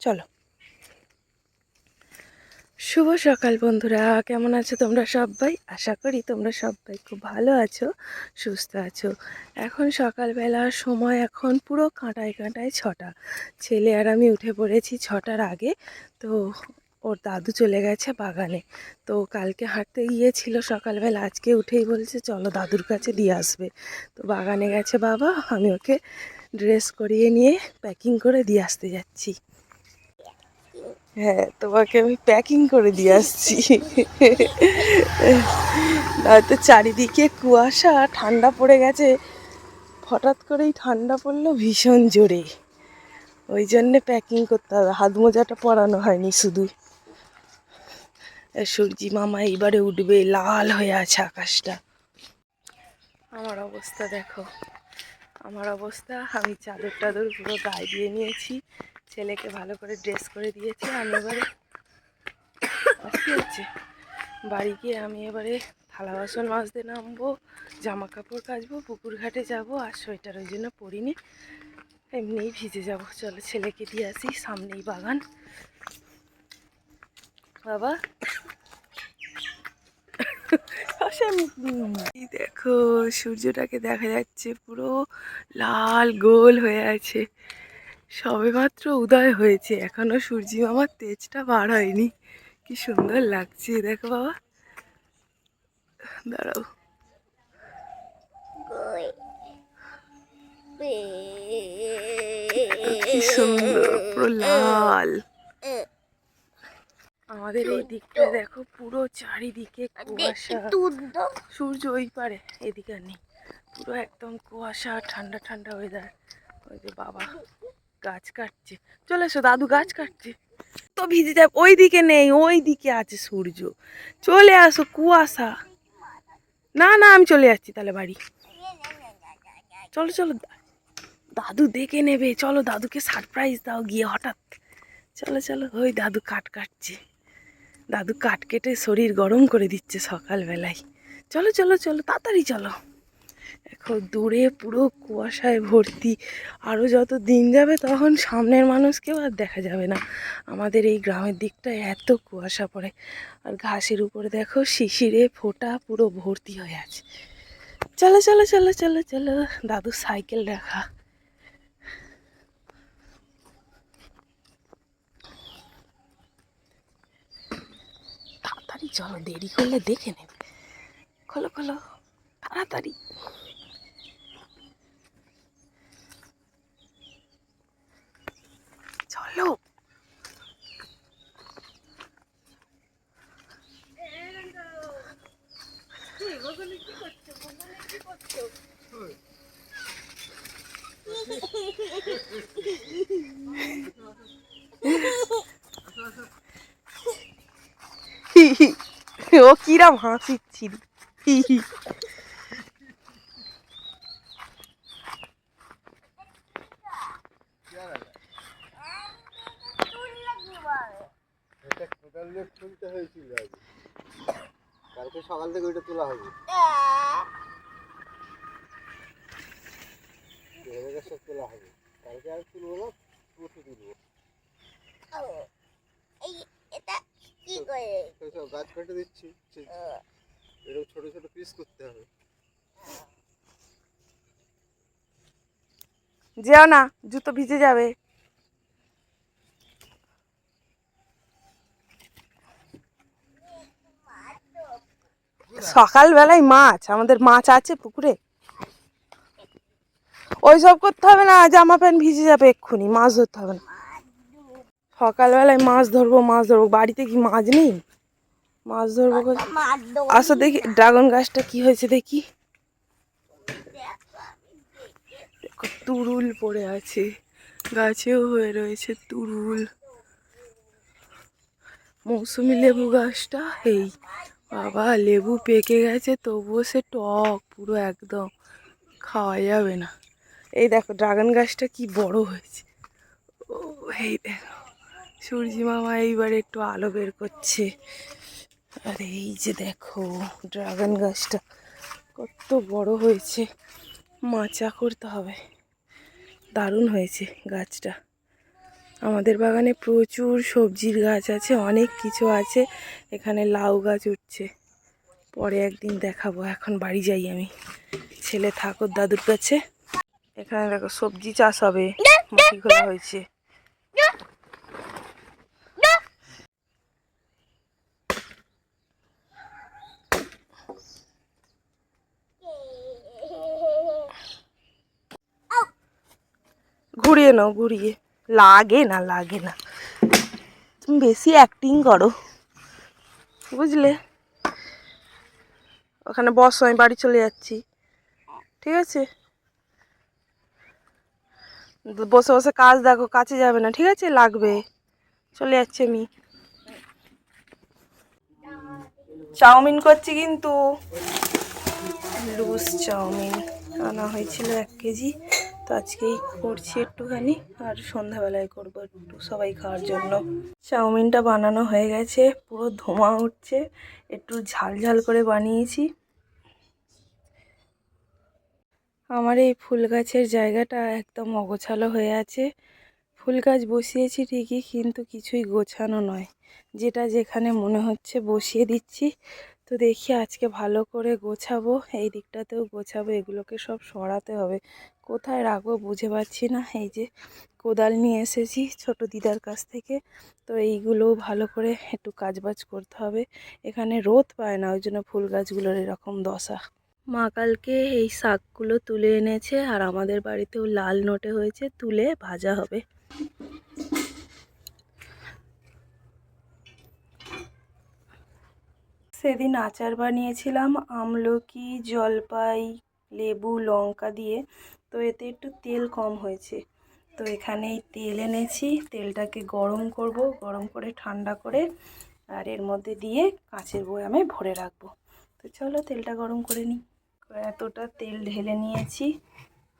চলো। শুভ সকাল বন্ধুরা, কেমন আছো তোমরা সবাই? আশা করি তোমরা সবাই খুব ভালো আছো, সুস্থ আছো। এখন সকালবেলার সময় এখন পুরো কাঁটায় কাঁটায় ছটা। ছেলে আর আমি উঠে পড়েছি ছটার আগে, তো ওর দাদু চলে গেছে বাগানে। তো কালকে হাঁটতে গিয়েছিল সকালবেলা, আজকে উঠেই বলছে, চলো দাদুর কাছে দিয়ে আসবে। তো বাগানে গেছে বাবা, আমি ওকে ড্রেস করিয়ে নিয়ে প্যাকিং করে দিয়ে আসতে যাচ্ছি। হ্যাঁ তোমাকে আমি প্যাকিং করে দিয়ে আসছি। নয়তো চারিদিকে কুয়াশা, ঠান্ডা পড়ে গেছে। হঠাৎ করেই ঠান্ডা পড়ল ভীষণ জোরে। ওই জন্যে প্যাকিং করতে হবে। হাত মোজাটা পরানো হয়নি শুধু। সূর্যি মামা এইবারে উঠবে লাল হয়ে আছে আকাশটা। আমার অবস্থা দেখো। আমার অবস্থা, আমি চাদর টাদর পুরো গায়ে দিয়ে নিয়েছি। ছেলেকে ভালো করে ড্রেস করে দিয়েছি। আমি এবারে হচ্ছে বাড়ি গিয়ে আমি এবারে থালা বাসন মাজতে নামবো, জামা কাপড় কাচবো, পুকুর ঘাটে যাব, আর সোয়েটার ওই জন্য পরিনি। এমনিই ভিজে যাব। চলো ছেলেকে দিয়ে আসি সামনেই বাগান। বাবা? দেখো, সূর্যটাকে দেখা যাচ্ছে পুরো লাল গোল হয়ে আছে। সবে মাত্র উদয় হয়েছে। এখনও সূর্যি মামার তেজটা বার হয়নি। কি সুন্দর লাগছে, দেখো বাবা। দাঁড়াও। সুন্দর লাল। আমাদের এই দিকটা দেখো, পুরো চারিদিকে কুয়াশা। সূর্য ওই পারে, এদিকে নেই। পুরো একদম কুয়াশা, ঠান্ডা ঠান্ডা ওয়েদার ওই যে বাবা। গাছ কাটছে। চলে এসো, দাদু গাছ কাটছে। তো ভিজে যায় ওই দিকে নেই ওই দিকে আছে সূর্য। চলে আসো, কুয়াশা। না না, আমি চলে যাচ্ছি, তাহলে বাড়ি। চলো চলো, দাদু দেখে নেবে। চলো, দাদুকে সারপ্রাইজ দাও গিয়ে হঠাৎ। চলো চলো, ওই দাদু কাট কাটছে। দাদু কাট কেটে শরীর গরম করে দিচ্ছে সকালবেলায়। চলো চলো চলো, তাড়াতাড়ি চলো। এখন দূরে পুরো কুয়াশায় ভর্তি। আরও যত দিন যাবে তখন সামনের মানুষকেও আর দেখা যাবে না। আমাদের এই গ্রামের দিকটায় এত কুয়াশা পড়ে। আর ঘাসের উপরে দেখো, শিশিরে ফোঁটা পুরো ভর্তি হয়ে আছে। চলো চলো চলো চলো চলো দাদু সাইকেল রাখা তাড়াতাড়ি চলো, দেরি করলে দেখে নেবে। খোলো খোলো, তাড়াতাড়ি চলো ও কিরাম হাসিচ্ছিল। খুলতে হয়েছিল। কালকে সকাল থেকে ওইটা তোলা হবে। সব তোলা হবে। কালকে আর তুলবো না? পরশু তুলবো। এই এটা কি করে? তো সব গাছ কেটে দিচ্ছি। এরকম ছোট ছোট পিস করতে হবে। যেও না জুতো ভিজে যাবে। সকালবেলায় মাছ আমাদের মাছ আছে পুকুরে। ওইসব করতে হবে না, জামা প্যান্ট ভিজে যাবে এক্ষুনি, মাছ ধরতে হবে না। সকালবেলায় মাছ ধরবো মাছ ধরবো। বাড়িতে কি মাছ নেই? মাছ ধরবো? আসো দেখি, ড্রাগন গাছটা কি হয়েছে দেখো। তুরুল পড়ে আছে। গাছেও হয়ে রয়েছে তুরুল। মৌসুমি লেবু গাছটা এই বাবা, লেবু পেকে গেছে, তবুও সে টক পুরো একদম, খাওয়া যাবে না। এই দেখো ড্রাগন গাছটা কি বড় হয়েছে। ও, এই দেখো, সূর্যি মামা এইবার একটু আলো বের করছে। আর এই যে দেখো ড্রাগন গাছটা কত বড় হয়েছে। মাচা করতে হবে। দারুণ হয়েছে গাছটা। আমাদের বাগানে প্রচুর সবজির গাছ আছে, অনেক কিছু আছে। এখানে লাউ গাছ উঠছে। পরে একদিন দেখাবো, এখন বাড়ি যাই আমি। ছেলে ঠাকুর দাদুর কাছে। এখানে দেখো সবজি চাষ হবে। মাটি খোলা হয়েছে। ঘুরিয়ে নাও ঘুরিয়ে। লাগে না লাগে না। তুমি বেশি অ্যাক্টিং করো। বুঝলে? ওখানে বসো আমি বাড়ি চলে যাচ্ছি। ঠিক আছে? বসে বসে কাজ দেখো কাছে যাবে না, ঠিক আছে? লাগবে। চলে যাচ্ছি আমি। চাউমিন করছি কিন্তু। লুজ চাউমিন আনা হয়েছিল এক কেজি। তো আজকেই করছি একটুখানি, আর সন্ধ্যাবেলায় করব একটু সবাই খাওয়ার জন্য। চাউমিনটা বানানো হয়ে গেছে, পুরো ধোঁয়া উঠছে। একটু ঝাল ঝাল করে বানিয়েছি। আমার এই ফুল গাছের জায়গাটা একদম অগোছালো হয়ে আছে। ফুল গাছ বসিয়েছি ঠিকই, কিন্তু কিছুই গোছানো নয়। যেটা যেখানে মনে হচ্ছে বসিয়ে দিচ্ছি। তো দেখি আজকে ভালো করে গোছাবো। এই দিকটাতেও গোছাবো, এগুলোকে সব সরাতে হবে। কোথায় রাখব বুঝে পাচ্ছি না। এই যে কোদাল নিয়ে এসেছি ছোট দিদার কাছ থেকে। তো এইগুলোও ভালো করে একটু কাজবাজ করতে হবে। এখানে রোদ পায় না, ওই জন্য ফুল গাছগুলোর এরকম দশা। মা কালকে এই শাকগুলো তুলে এনেছে আর আমাদের বাড়িতেও লাল নোটে হয়েছে, তুলে ভাজা হবে। সেদিন আচার বানিয়েছিলাম, আমলকি, জলপাই, লেবু, লঙ্কা দিয়ে। তো এতে একটু তেল কম হয়েছে। তো এখানে তেল এনেছি, তেলটাকে গরম করব, গরম করে ঠান্ডা করে আর এর মধ্যে দিয়ে কাঁচের বয়ামে ভরে রাখব। তো চলো তেলটা গরম করে নিই। এতটা তেল ঢেলে নিয়েছি।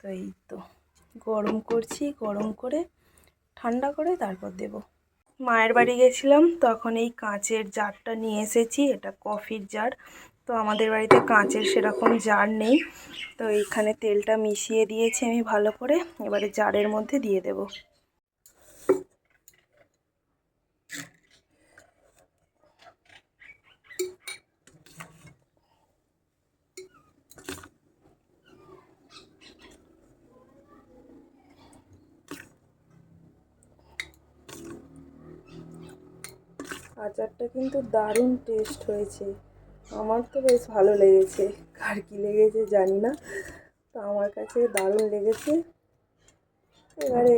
তো এই তো, গরম করছি, গরম করে ঠান্ডা করে তারপর দেব। মায়ের বাড়ি গেছিলাম, তখন এই কাঁচের জারটা নিয়ে এসেছি, এটা কফির জার। তো আমাদের বাড়িতে কাঁচের সেরকম জার নেই। তো এইখানে তেলটা মিশিয়ে দিয়েছি আমি ভালো করে, এবারে জারের মধ্যে দিয়ে দেব। আচারটা কিন্তু দারুণ টেস্ট হয়েছে। আমার তো বেশ ভালো লেগেছে। কার কী লেগেছে জানি না, তো আমার কাছে দারুণ লেগেছে। এবারে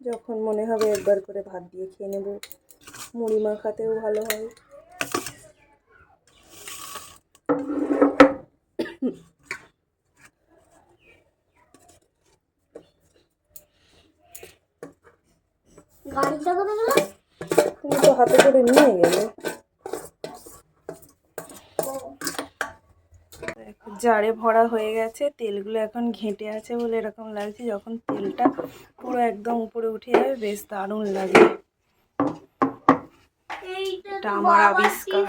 যখন মনে হবে একবার করে ভাত দিয়ে খেয়ে নেব। মুড়ি মাখাতেও ভালো হয় গাড়িটা কোথায় গেল তুমি হাতে করে নিয়ে জারে ভরা হয়ে গেছে তেলগুলো এখন ঘেঁটে আছে বলে এরকম লাগছে যখন তেলটা পুরো একদম উপরে উঠে যাবে বেশ দারুণ লাগে। এটা আমার আবিষ্কার।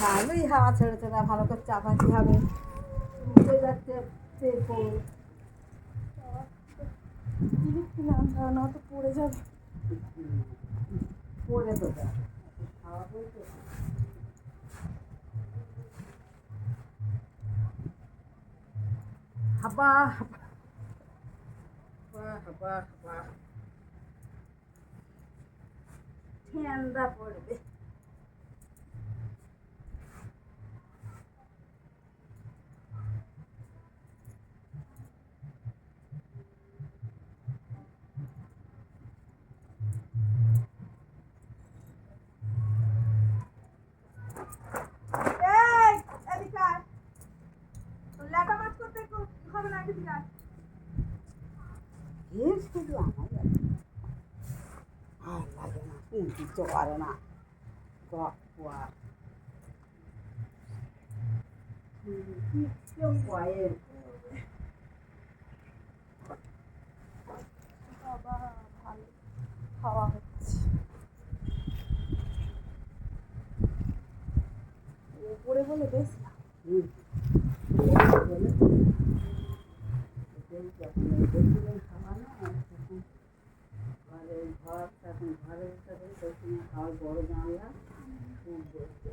ভালোই হাওয়া ছেড়েছে না ভালো করে চাপাতি হবে। উঠে যাচ্ছে তেল পড়ে যাবে। পড়ে তো দেয়। হাওয়া বইছে। হাবা হাবা হাবা হাবা হাবা ঠান্ডা পড়বে এই এদিকে আয়। তোর ল্যাটা মাছ করতে একটু হবে না এদিকে আয়। এ শুধু আমার লাগে না। আর না পারে না। কয়ের। বাবা ভালো খাওয়া হচ্ছে। উপরে বলে বেশ না হুম এখন এই বেশি দিন খাওয়া না এখন ঘরে ঘর এখন ঘরের ভিতরে সেখানে খাওয়ার বড় জানলা খুব বসছে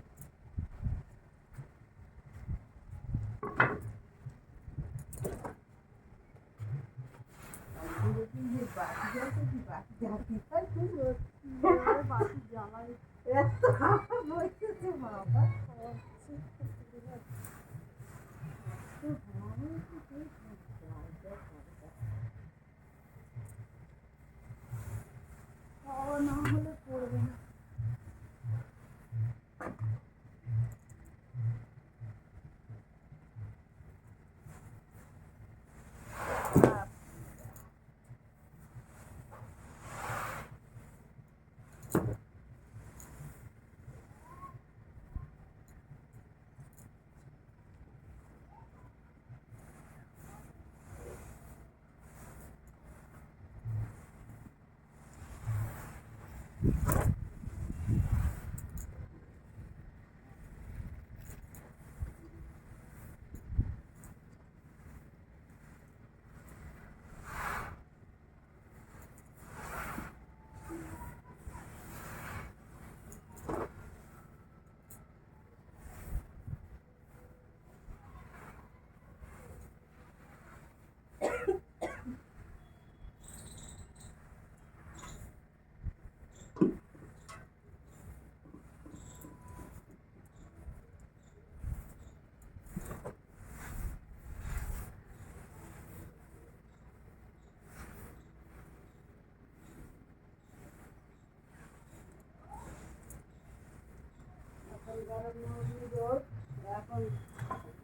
এখন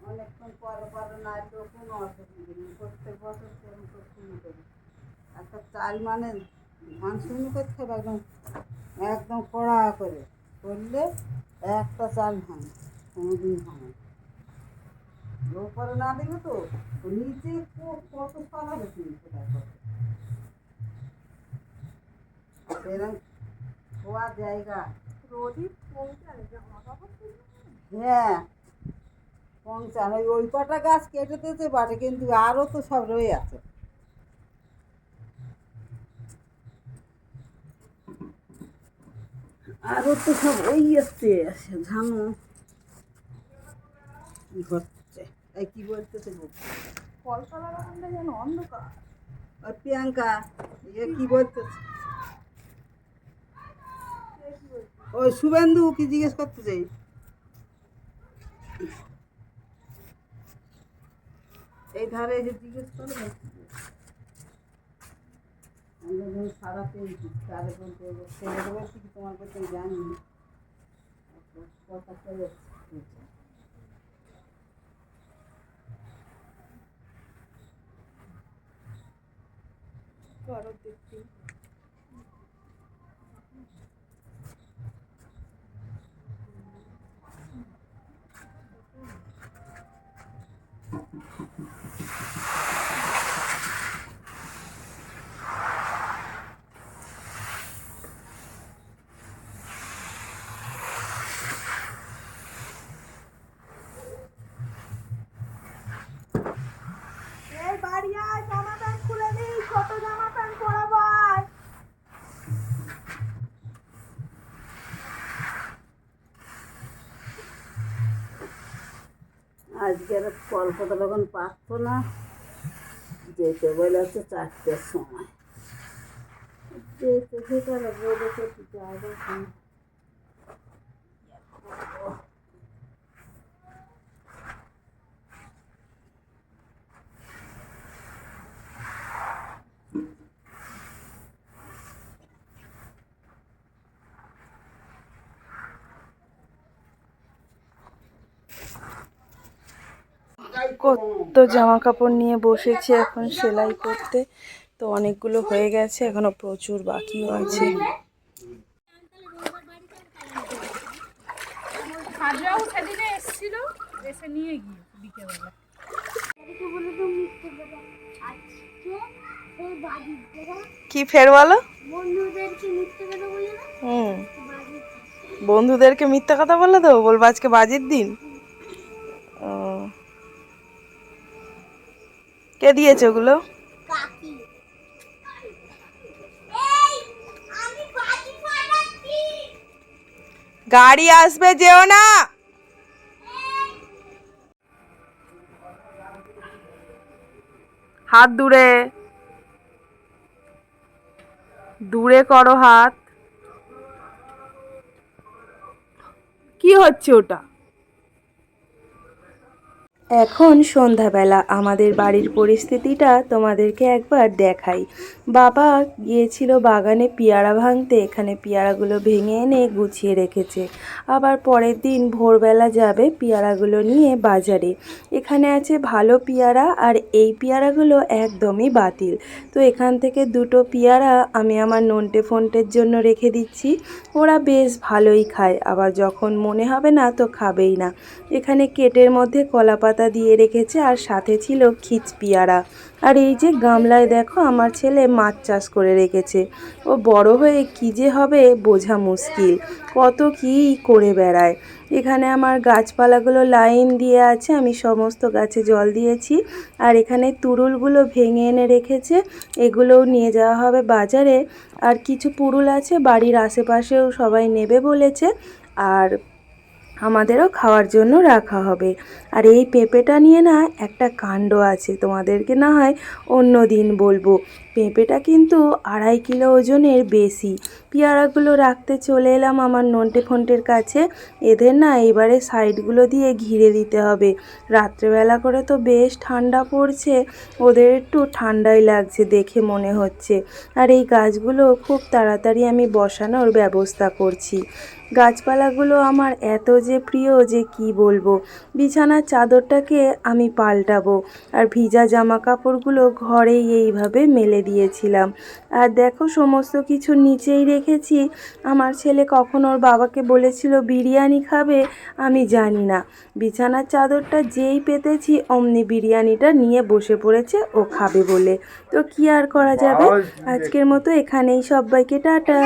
অনেকক্ষণ পরে পরে না তো কোনো অসুবিধা নেই প্রত্যেক বছর সেরকম শুরু করি একটা চাল মানে ধান শুরু করতে একদম একদম কড়া করে করলে একটা চাল ভাঙে কোনো দিন ভাঙে না। ওপরে না দিলে তো নিচে কত সরাবে তুমি সেটা করো। সেরকম খোয়া জায়গা হ্যাঁ পঞ্চান ওই কটা গাছ কেটে দিতে পারে কিন্তু আরও তো সব রয়ে আছে। আরও তো সব ওই আসতে আছে ঝানো ঘটছে এই কি বলতেছে বাগানটা যেন অন্ধকার। ওই প্রিয়াঙ্কা ইয়ে কি বলতেছে? ওই শুভেন্দু কি জিজ্ঞেস করতে চাই? এই ধারে এসে জিজ্ঞেস করবে? আমরা সারা তোমার জানি কথা আজকে আর কলকাতা তখন পারত না। যেতে হচ্ছে চারটের সময়। যেতে যেতে বলেছে যাবে কত জামা কাপড় নিয়ে বসেছি এখন সেলাই করতে। তো অনেকগুলো হয়ে গেছে এখনও প্রচুর বাকিও আছে। নিয়ে গিয়ে বিকেলবেলা। কি ফের বলো বন্ধুদেরকে মিথ্যে কথা বলে না হুম। বন্ধুদেরকে মিথ্যা কথা বলে দেবো বলব আজকে বাজির দিন? কে দিয়েছে ওগুলো? গাড়ি আসবে যেও না। হাত দূরে। দূরে করো হাত। কি হচ্ছে ওটা? এখন সন্ধ্যাবেলা আমাদের বাড়ির পরিস্থিতিটা তোমাদেরকে একবার দেখাই। বাবা গিয়েছিল বাগানে পেয়ারা ভাঙতে। এখানে পেয়ারাগুলো ভেঙে এনে গুছিয়ে রেখেছে। আবার পরের দিন ভোরবেলা যাবে পেয়ারাগুলো নিয়ে বাজারে। এখানে আছে ভালো পেয়ারা আর এই পেয়ারাগুলো একদমই বাতিল। তো এখান থেকে দুটো পেয়ারা আমি আমার নন্টে ফন্টের জন্য রেখে দিচ্ছি। ওরা বেশ ভালোই খায়। আবার যখন মনে হবে না তো খাবেই না। এখানে কেটের মধ্যে কলা পাতা দিয়ে রেখেছে আর সাথে ছিল খিচ পেয়ারা আর এই যে গামলায় দেখো আমার ছেলে মাছ চাষ করে রেখেছে। ও বড় হয়ে কী যে হবে বোঝা মুশকিল। কত কী করে বেড়ায়। এখানে আমার গাছপালাগুলো লাইন দিয়ে আছে, আমি সমস্ত গাছে জল দিয়েছি। আর এখানে তুরুলগুলো ভেঙে এনে রেখেছে, এগুলোও নিয়ে যাওয়া হবে বাজারে। আর কিছু পুরুল আছে, বাড়ির আশেপাশেও সবাই নেবে বলেছে। আর আমাদেরও খাওয়ার জন্য রাখা হবে। আর এই পেঁপেটা নিয়ে না একটা কাণ্ড আছে, তোমাদেরকে না হয় অন্য দিন বলব। পেঁপেটা কিন্তু আড়াই কিলো ওজনের বেশি। পেয়ারাগুলো রাখতে চলে এলাম আমার নন্টে ফন্টের কাছে। এদের না এবারে সাইডগুলো দিয়ে ঘিরে দিতে হবে। রাত্রেবেলা করে তো বেশ ঠান্ডা পড়ছে, ওদের একটু ঠান্ডাই লাগছে দেখে মনে হচ্ছে। আর এই গাছগুলো খুব তাড়াতাড়ি আমি বসানোর ব্যবস্থা করছি। গাছপালাগুলো আমার এত যে প্রিয় যে কি বলব? বিছানার চাদরটাকে আমি পাল্টাবো। আর ভিজা জামা কাপড়গুলো ঘরেই এইভাবে মেলে দিয়েছিলাম। আর দেখো সমস্ত কিছু নিচেই রেখেছি আমার ছেলে কখন ওর বাবাকে বলেছিল বিরিয়ানি খাবে? আমি জানি না। বিছানার চাদরটা যেই পেতেছি অমনি বিরিয়ানিটা নিয়ে বসে পড়েছে ও খাবে বলে। তো কি আর করা যাবে? আজকের মতো এখানেই সবাইকে টাটা।